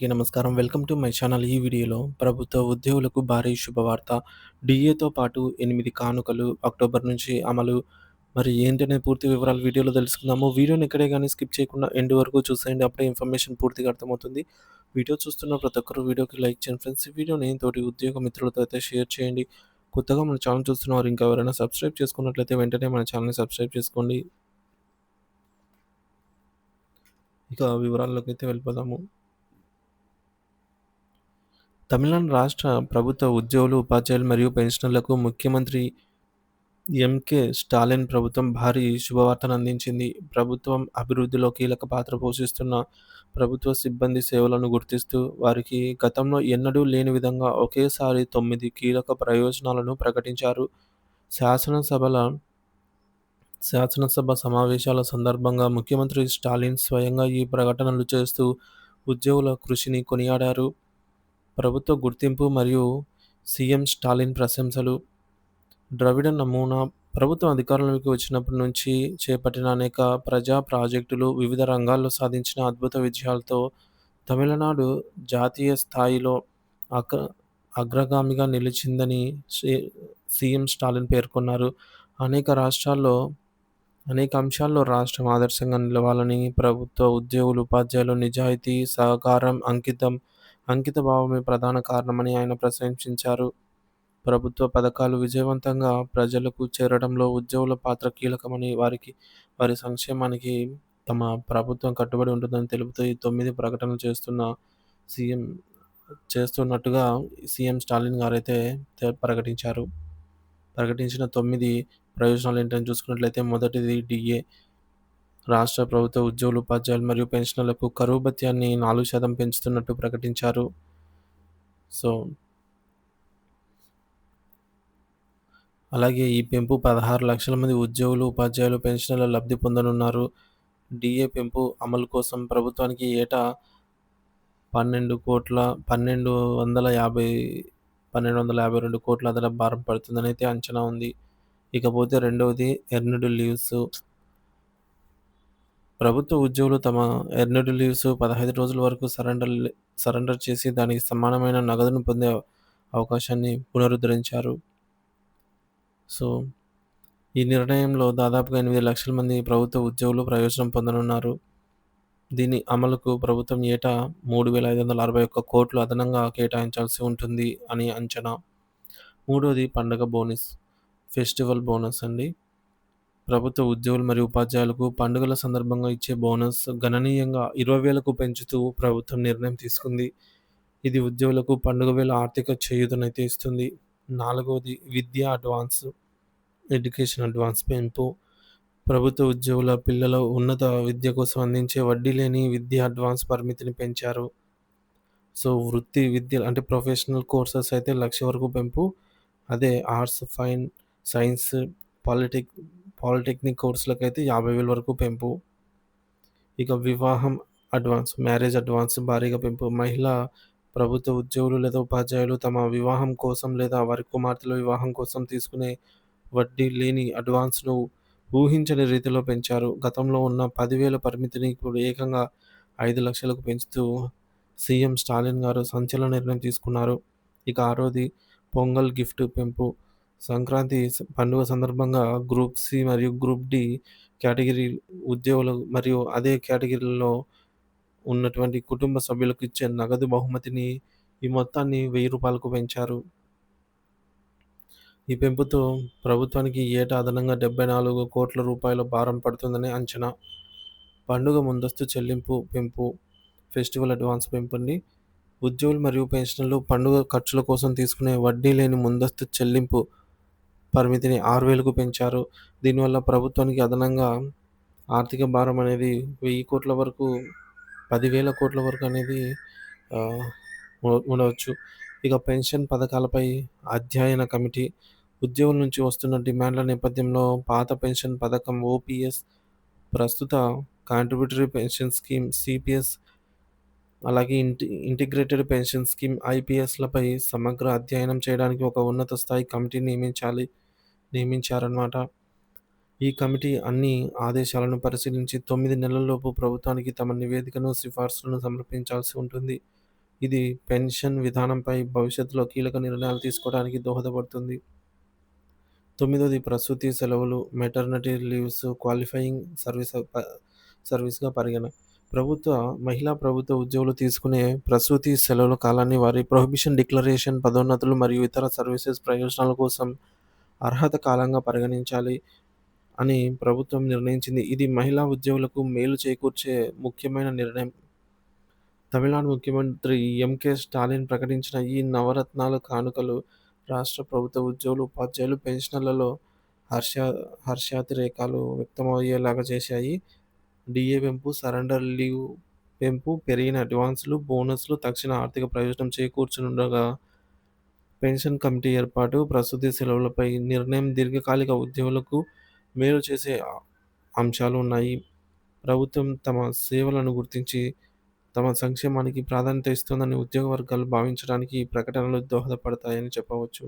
అందరికీ నమస్కారం. Welcome to my channel. ఈ వీడియోలో ప్రభుత్వ ఉద్యోగులకు భారీ శుభవార్త. డీఏతో పాటు ఎనిమిది కానుకలు అక్టోబర్ నుంచి అమలు. మరి ఏంటనే పూర్తి వివరాలు వీడియోలో తెలుసుకుందాము. వీడియోని ఎక్కడే కానీ స్కిప్ చేయకుండా ఎండ్ వరకు చూసేయండి. అప్పుడే ఇన్ఫర్మేషన్ పూర్తిగా అర్థమవుతుంది. వీడియో చూస్తున్న ప్రతి ఒక్కరు వీడియోకి లైక్ చేయండి ఫ్రెండ్స్. ఈ వీడియోని తోటి ఉద్యోగ మిత్రులతో అయితే షేర్ చేయండి. కొత్తగా మన ఛానల్ చూస్తున్న వారు ఇంకా ఎవరైనా సబ్స్క్రైబ్ చేసుకున్నట్లయితే వెంటనే మన ఛానల్‌ని సబ్స్క్రైబ్ చేసుకోండి. ఇక అయితే వెళ్ళిపోదాము. తమిళనాడు రాష్ట్ర ప్రభుత్వ ఉద్యోగులు, ఉపాధ్యాయులు మరియు పెన్షనర్లకు ముఖ్యమంత్రి ఎంకే స్టాలిన్ ప్రభుత్వం భారీ శుభవార్తను అందించింది. ప్రభుత్వం అభివృద్ధిలో కీలక పాత్ర పోషిస్తున్న ప్రభుత్వ సిబ్బంది సేవలను గుర్తిస్తూ వారికి గతంలో ఎన్నడూ లేని విధంగా ఒకేసారి తొమ్మిది కీలక ప్రయోజనాలను ప్రకటించారు. శాసనసభల శాసనసభ సమావేశాల సందర్భంగా ముఖ్యమంత్రి స్టాలిన్ స్వయంగా ఈ ప్రకటనలు చేస్తూ ఉద్యోగుల కృషిని కొనియాడారు. ప్రభుత్వ గుర్తింపు మరియు సీఎం స్టాలిన్ ప్రశంసలు. ద్రవిడ నమూనా ప్రభుత్వం అధికారంలోకి వచ్చినప్పటి నుంచి చేపట్టిన అనేక ప్రజా ప్రాజెక్టులు, వివిధ రంగాల్లో సాధించిన అద్భుత విజయాలతో తమిళనాడు జాతీయ స్థాయిలో అగ్ర అగ్రగామిగా నిలిచిందని సీఎం స్టాలిన్ పేర్కొన్నారు. అనేక రాష్ట్రాల్లో అనేక అంశాల్లో రాష్ట్రం ఆదర్శంగా నిలవాలని ప్రభుత్వ ఉద్యోగులు, ఉపాధ్యాయులు నిజాయితీ, సహకారం, అంకితం అంకితభావమే ప్రధాన కారణమని ఆయన ప్రశంసించారు. ప్రభుత్వ పథకాలు విజయవంతంగా ప్రజలకు చేరడంలో ఉద్యోగుల పాత్ర కీలకమని, వారికి వారి సంక్షేమానికి తమ ప్రభుత్వం కట్టుబడి ఉంటుందని తెలుపుతూ ఈ తొమ్మిది ప్రకటనలు చేస్తున్న సీఎం చేస్తున్నట్టుగా సీఎం స్టాలిన్ గారైతే ప్రకటించారు. ప్రకటించిన తొమ్మిది ప్రయోజనాలు ఏంటని చూసుకున్నట్లయితే మొదటిది డీఏ. రాష్ట్ర ప్రభుత్వ ఉద్యోగులు, ఉపాధ్యాయులు మరియు పెన్షనర్లకు కరువు భత్యాన్ని నాలుగు శాతం పెంచుతున్నట్టు ప్రకటించారు. సో అలాగే ఈ పెంపు పదహారు లక్షల మంది ఉద్యోగులు, ఉపాధ్యాయులు, పెన్షన్ల లబ్ధి పొందనున్నారు. డిఏ పెంపు అమలు కోసం ప్రభుత్వానికి ఏటా పన్నెండు కోట్ల పన్నెండు వందల యాభై పన్నెండు వందల యాభై రెండు కోట్ల అదన భారం పడుతుందనైతే అంచనా ఉంది. ఇకపోతే రెండవది ఎర్న్డ్ లీవ్స్. ప్రభుత్వ ఉద్యోగులు తమ ఎర్న్డ్ లీవ్స్ 15 రోజుల వరకు సరెండర్ సరెండర్ చేసి దానికి సమానమైన నగదును పొందే అవకాశాన్ని పునరుద్ధరించారు. సో ఈ నిర్ణయంలో దాదాపుగా 8,00,000 మంది ప్రభుత్వ ఉద్యోగులు ప్రయోజనం పొందనున్నారు. దీని అమలుకు ప్రభుత్వం ఏటా 3,561 కోట్లు అదనంగా కేటాయించాల్సి ఉంటుంది అని అంచనా. మూడోది పండగ బోనస్. ఫెస్టివల్ బోనస్ అండి. ప్రభుత్వ ఉద్యోగులు మరియు ఉపాధ్యాయులకు పండుగల సందర్భంగా ఇచ్చే బోనస్ గణనీయంగా ఇరవై వేలకు పెంచుతూ ప్రభుత్వం నిర్ణయం తీసుకుంది. ఇది ఉద్యోగులకు పండుగ వేళ ఆర్థిక చేయూతనైతే ఇస్తుంది. నాలుగవది విద్య అడ్వాన్స్. ఎడ్యుకేషన్ అడ్వాన్స్ పెంపు. ప్రభుత్వ ఉద్యోగుల పిల్లల ఉన్నత విద్య కోసం అందించే వడ్డీ లేని విద్య అడ్వాన్స్ పరిమితిని పెంచారు. సో వృత్తి విద్య అంటే ప్రొఫెషనల్ కోర్సెస్ అయితే లక్ష వరకు పెంపు. అదే arts, fine, science, politic polytechnic కోర్సులకైతే 50,000 వరకు పెంపు. ఇక వివాహం అడ్వాన్స్, మ్యారేజ్ అడ్వాన్స్ భారీగా పెంపు. మహిళా ప్రభుత్వ ఉద్యోగులు లేదా ఉపాధ్యాయులు తమ వివాహం కోసం లేదా వారి కుమార్తెల వివాహం కోసం తీసుకునే వడ్డీ లేని అడ్వాన్స్‌ను ఊహించని రీతిలో పెంచారు. గతంలో ఉన్న పదివేల పరిమితిని ఇప్పుడు ఏకంగా ఐదు లక్షలకు పెంచుతూ సీఎం స్టాలిన్ గారు సంచలన నిర్ణయం తీసుకున్నారు. ఇక ఆరోది పొంగల్ గిఫ్ట్ పెంపు. సంక్రాంతి పండుగ సందర్భంగా గ్రూప్ సి మరియు గ్రూప్ డి కేటగిరీ ఉద్యోగులు మరియు అదే కేటగిరీలో ఉన్నటువంటి కుటుంబ సభ్యులకు ఇచ్చే నగదు బహుమతిని ఈ మొత్తాన్ని వెయ్యి రూపాయలకు పెంచారు. ఈ పెంపుతో ప్రభుత్వానికి ఏటా అదనంగా 74 కోట్ల రూపాయల భారం పడుతుందని అంచనా. పండుగ ముందస్తు చెల్లింపు పెంపు. ఫెస్టివల్ అడ్వాన్స్ పెంపండి. ఉద్యోగులు మరియు పెన్షన్లు పండుగ ఖర్చుల కోసం తీసుకునే వడ్డీ లేని ముందస్తు చెల్లింపు పరిమితిని 6,000కు పెంచారు. దీనివల్ల ప్రభుత్వానికి అదనంగా ఆర్థిక భారం అనేది వెయ్యి కోట్ల వరకు పదివేల కోట్ల వరకు అనేది ఉండవచ్చు. ఇక పెన్షన్ పథకాలపై అధ్యయన కమిటీ. ఉద్యోగుల నుంచి వస్తున్న డిమాండ్ల నేపథ్యంలో పాత పెన్షన్ పథకం ఓపీఎస్, ప్రస్తుత కాంట్రిబ్యూటరీ పెన్షన్ స్కీమ్ సిపిఎస్ అలాగే ఇంటి ఇంటిగ్రేటెడ్ పెన్షన్ స్కీమ్ ఐపీఎస్‌లపై సమగ్ర అధ్యయనం చేయడానికి ఒక ఉన్నత స్థాయి కమిటీ నియమించాలి నియమించారన్నమాట. ఈ కమిటీ అన్ని ఆదేశాలను పరిశీలించి తొమ్మిది నెలల్లోపు ప్రభుత్వానికి తమ నివేదికను, సిఫార్సులను సమర్పించాల్సి ఉంటుంది. ఇది పెన్షన్ విధానంపై భవిష్యత్తులో కీలక నిర్ణయాలు తీసుకోవడానికి దోహదపడుతుంది. తొమ్మిదోది ప్రసూతి సెలవులు, మెటర్నిటీ లీవ్స్ క్వాలిఫైయింగ్ సర్వీస్ సర్వీస్‌గా పరిగణ. ప్రభుత్వ, మహిళా ప్రభుత్వ ఉద్యోగులు తీసుకునే ప్రసూతి సెలవుల కాలాన్ని వారి ప్రొహిబిషన్ డిక్లరేషన్, పదోన్నతులు మరియు ఇతర సర్వీసెస్ ప్రయోజనాల కోసం అర్హత కాలంగా పరిగణించాలి అని ప్రభుత్వం నిర్ణయించింది. ఇది మహిళా ఉద్యోగులకు మేలు చేకూర్చే ముఖ్యమైన నిర్ణయం. తమిళనాడు ముఖ్యమంత్రి ఎంకే స్టాలిన్ ప్రకటించిన ఈ నవరత్నాల కానుకలు రాష్ట్ర ప్రభుత్వ ఉద్యోగులు, ఉపాధ్యాయులు, పెన్షనర్లలో హర్ష హర్షాతిరేకాలు వ్యక్తమయ్యేలాగా చేశాయి. డీఏ పెంపు, సరెండర్ లీవ్ పెంపు, పెరిగిన అడ్వాన్సులు, బోనస్లు తక్షణ ఆర్థిక ప్రయోజనం చేకూర్చనుండగా, పెన్షన్ కమిటీ ఏర్పాటు, ప్రసూతి సెలవులపై నిర్ణయం దీర్ఘకాలిక ఉద్యోగులకు మేలు చేసే అంశాలు ఉన్నాయి. ప్రభుత్వం తమ సేవలను గుర్తించి, తమ సంక్షేమానికి ప్రాధాన్యత ఇస్తోందని ఉద్యోగ వర్గాలు భావించడానికి ఈ ప్రకటనలు దోహదపడతాయని చెప్పవచ్చు.